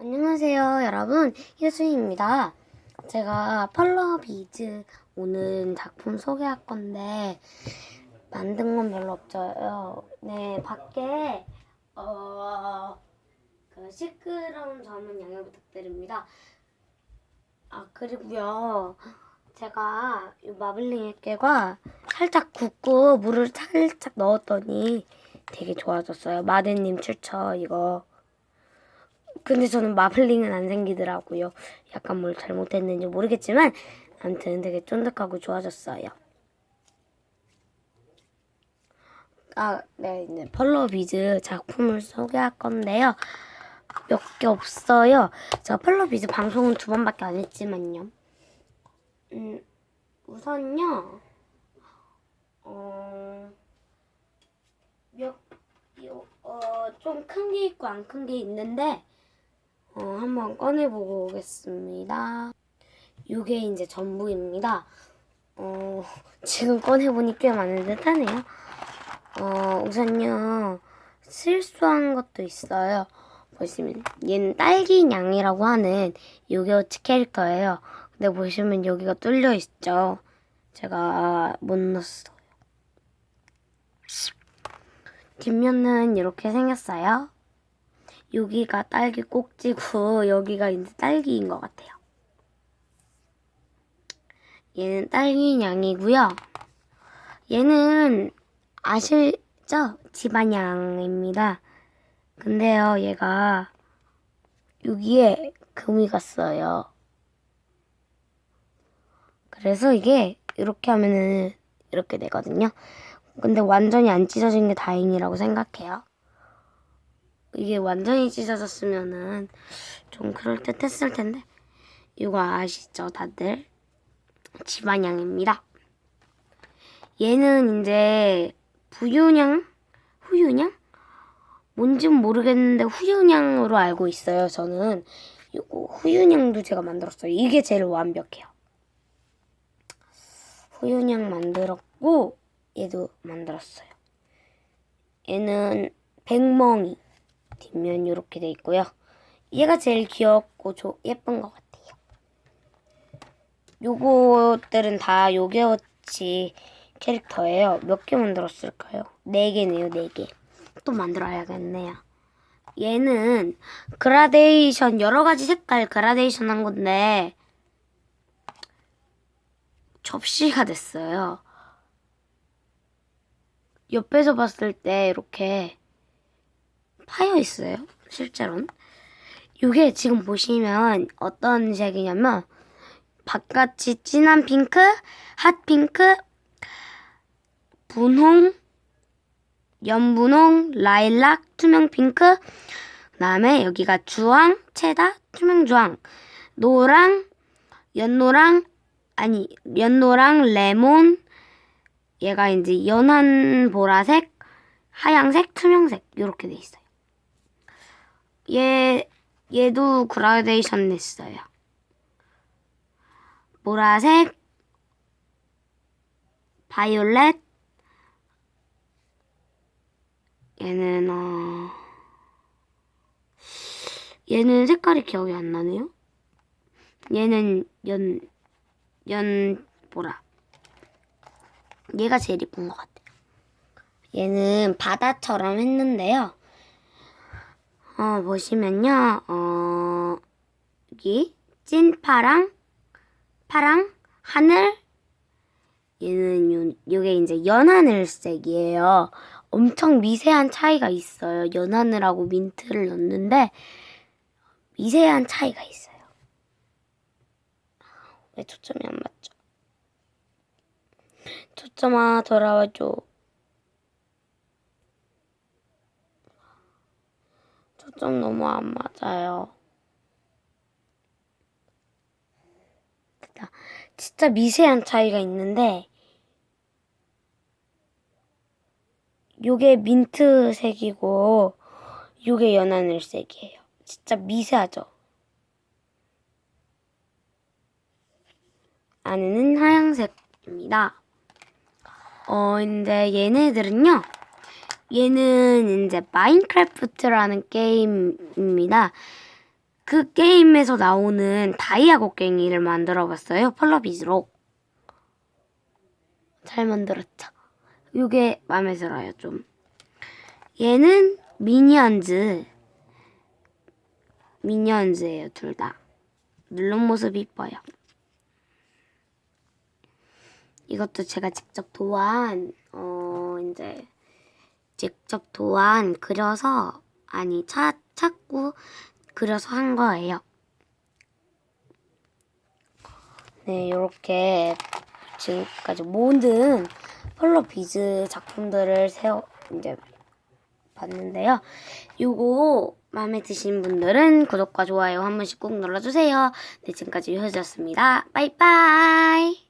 안녕하세요, 여러분. 희수입니다. 제가 펄러비즈 오는 작품 소개할 건데, 만든 건 별로 없어요. 네, 밖에, 어, 그 시끄러운 점은 양해 부탁드립니다. 아, 그리고요. 제가 이 마블링 액괴가 살짝 굽고 물을 살짝 넣었더니 되게 좋아졌어요. 마대님 추천 이거. 근데 저는 마블링은 안 생기더라고요. 약간 뭘 잘못했는지 모르겠지만 아무튼 되게 쫀득하고 좋아졌어요. 아, 네, 이제 펄러비즈 작품을 소개할 건데요. 몇 개 없어요. 제가 펄러비즈 방송은 두 번밖에 안 했지만요. 음, 우선요. 어, 몇, 요, 어, 좀 큰 게 있고 안 큰 게 있는데, 어, 한번 꺼내보고 오겠습니다. 요게 이제 전부입니다. 어, 지금 꺼내보니 꽤 많은 듯 하네요. 어, 우선요, 실수한 것도 있어요. 보시면, 얘는 딸기냥이라고 하는 요게오츠 캐릭터예요. 근데 보시면 여기가 뚫려 있죠. 제가 못 넣었어요. 뒷면은 이렇게 생겼어요. 여기가 딸기 꼭지고 여기가 이제 딸기인 것 같아요. 얘는 딸기 양이고요. 얘는 아실죠? 집안양입니다. 근데요, 얘가 여기에 금이 갔어요. 그래서 이게 이렇게 하면은 이렇게 되거든요. 근데 완전히 안 찢어진 게 다행이라고 생각해요. 이게 완전히 찢어졌으면은 좀 그럴듯했을 텐데. 이거 아시죠 다들? 집안양입니다. 얘는 이제 부유냥? 후유냥? 뭔진 모르겠는데 후유냥으로 알고 있어요 저는. 이거 후유냥도 제가 만들었어요. 이게 제일 완벽해요. 후유냥 만들었고 얘도 만들었어요. 얘는 백멍이 뒷면 이렇게 돼 있고요. 얘가 제일 귀엽고 조, 예쁜 것 같아요. 요것들은 다 요게워치 캐릭터예요. 몇 개 만들었을까요? 네 개네요, 네 개. 또 만들어야겠네요. 얘는 그라데이션 여러 가지 색깔 그라데이션 한 건데 접시가 됐어요. 옆에서 봤을 때 이렇게 파여 있어요. 실제로는. 이게 지금 보시면 어떤 색이냐면 바깥이 진한 핑크, 핫 핑크, 분홍, 연분홍, 라일락, 투명 핑크, 그다음에 여기가 주황, 체다, 투명 주황, 노랑, 연노랑 아니 연노랑 레몬 얘가 이제 연한 보라색, 하양색, 투명색 이렇게 돼 있어요. 얘 얘도 그라데이션 냈어요. 보라색, 바이올렛, 얘는 어 얘는 색깔이 기억이 안 나네요. 얘는 연, 연, 보라. 얘가 제일 이쁜 것 같아요. 얘는 바다처럼 했는데요. 어, 보시면요, 어, 여기, 찐 파랑, 파랑, 하늘, 얘는 요, 요게 이제 연하늘색이에요. 엄청 미세한 차이가 있어요. 연하늘하고 민트를 넣는데, 미세한 차이가 있어요. 왜 초점이 안 맞죠? 초점아, 돌아와줘. 초점 너무 안 맞아요. 진짜 미세한 차이가 있는데, 요게 민트색이고, 요게 연하늘색이에요. 진짜 미세하죠? 안에는 하얀색입니다. 어, 근데 얘네들은요, 얘는 이제 마인크래프트라는 게임입니다. 그 게임에서 나오는 다이아 곡괭이를 만들어 봤어요. 펄러비즈로. 잘 만들었죠. 이게 마음에 들어요, 좀. 얘는 미니언즈. 미니언즈예요, 둘 다. 누른 모습이 이뻐요. 이것도 제가 직접 도안, 어, 이제, 직접 도안 그려서, 아니, 차, 찾고 그려서 한 거예요. 네, 이렇게 지금까지 모든 펄러 비즈 작품들을 세워, 이제, 봤는데요. 요거 마음에 드신 분들은 구독과 좋아요 한 번씩 꼭 눌러주세요. 네, 지금까지 유효였습니다. 빠이빠이!